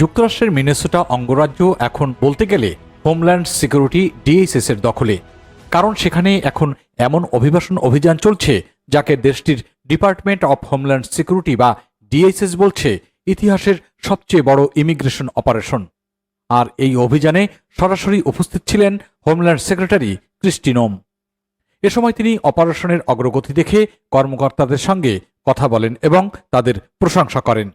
যুক্তরাষ্ট্রের মিনেসোটা অঙ্গরাজ্য এখন বলতে গেলে হোমল্যান্ড সিকিউরিটি ডিএসএস এর দখলে। কারণ সেখানে এখন এমন অভিবাসন অভিযান চলছে যাকে দেশটির ডিপার্টমেন্ট অফ হোমল্যান্ড সিকিউরিটি বা ডিএসএস বলছে ইতিহাসের সবচেয়ে বড় ইমিগ্রেশন অপারেশন। আর এই অভিযানে সরাসরি উপস্থিত ছিলেন হোমল্যান্ড সেক্রেটারি ক্রিস্টিনোম এ সময় তিনি অপারেশনের অগ্রগতি দেখে কর্মকর্তাদের সঙ্গে কথা বলেন এবং তাদের প্রশংসা করেন।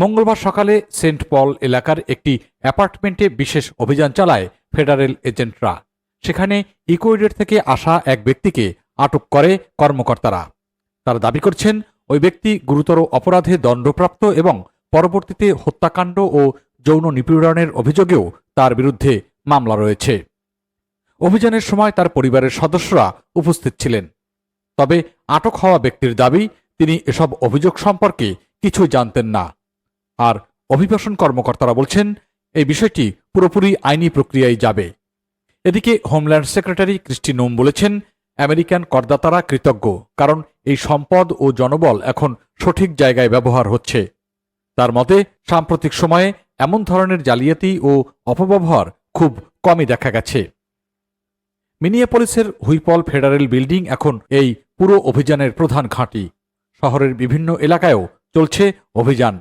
মঙ্গলবার সকালে সেন্ট পল এলাকার একটি অ্যাপার্টমেন্টে বিশেষ অভিযান চালায় ফেডারেল এজেন্টরা। সেখানে ইকুয়েডর থেকে আসা এক ব্যক্তিকে আটক করে কর্মকর্তারা। তারা দাবি করছেন, ওই ব্যক্তি গুরুতর অপরাধে দণ্ডপ্রাপ্ত এবং পরবর্তীতে হত্যাকাণ্ড ও যৌন নিপীড়নের অভিযোগেও তার বিরুদ্ধে মামলা রয়েছে। অভিযানের সময় তার পরিবারের সদস্যরা উপস্থিত ছিলেন। তবে আটক হওয়া ব্যক্তির দাবি, তিনি এসব অভিযোগ সম্পর্কে কিছু জানতেন না। আর অভিবাসন কর্মকর্তারা বলছেন, এই বিষয়টি পুরোপুরি আইনি প্রক্রিয়ায় যাবে। এদিকে হোমল্যান্ড সেক্রেটারি ক্রিস্টি নোম বলেছেন, আমেরিকান করদাতারা কৃতজ্ঞ, কারণ এই সম্পদ ও জনবল এখন সঠিক জায়গায় ব্যবহার হচ্ছে। তার মতে, সাম্প্রতিক সময়ে এমন ধরনের জালিয়াতি ও অপব্যবহার খুব কমই দেখা গেছে। মিনিয়াপলিসের হুইপল ফেডারেল বিল্ডিং এখন এই পুরো অভিযানের প্রধান ঘাঁটি। শহরের বিভিন্ন এলাকায়ও চলছে অভিযান।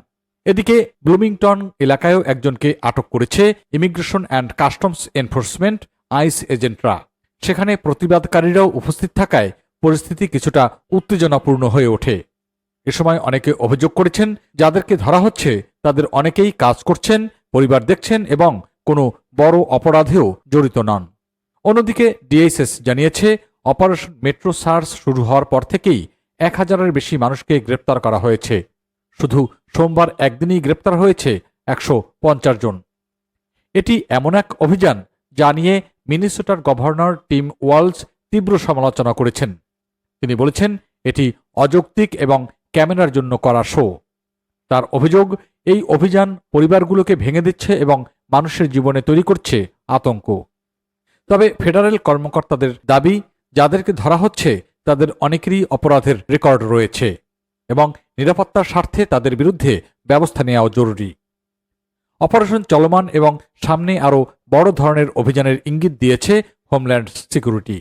এদিকে ব্লুমিংটন এলাকায়ও একজনকে আটক করেছে immigration and customs enforcement ICE এজেন্টরা। সেখানে প্রতিবাদকারীরাও উপস্থিত থাকায় পরিস্থিতি কিছুটা উত্তেজনাপূর্ণ হয়ে ওঠে। এ সময় অনেকে অভিযোগ করেছেন, যাদেরকে ধরা হচ্ছে তাদের অনেকেই কাজ করছেন, পরিবার দেখছেন এবং কোনো বড় অপরাধেও জড়িত নন। অন্যদিকে ডিএসএস জানিয়েছে, অপারেশন মেট্রো সার্চ শুরু হওয়ার পর থেকেই এক হাজারের বেশি মানুষকে গ্রেপ্তার করা হয়েছে। শুধু সোমবার একদিনই গ্রেপ্তার হয়েছে একশো পঞ্চাশ জন। এটি এমন এক অভিযান যা নিয়ে মিনিসোটার গভর্নর টিম ওয়ালস তীব্র সমালোচনা করেছেন। তিনি বলেছেন, এটি অযৌক্তিক এবং ক্যামেরার জন্য করা শো। তার অভিযোগ, এই অভিযান পরিবারগুলোকে ভেঙে দিচ্ছে এবং মানুষের জীবনে তৈরি করছে আতঙ্ক। তবে ফেডারেল কর্মকর্তাদের দাবি, যাদেরকে ধরা হচ্ছে, তাদের অনেকেরই অপরাধের রেকর্ড রয়েছে। এবং নিরাপত্তার স্বার্থে তাদের বিরুদ্ধে ব্যবস্থা নেওয়াও জরুরি। অপারেশন চলমান এবং সামনে আরও বড় ধরনের অভিযানের ইঙ্গিত দিয়েছে হোমল্যান্ড সিকিউরিটি।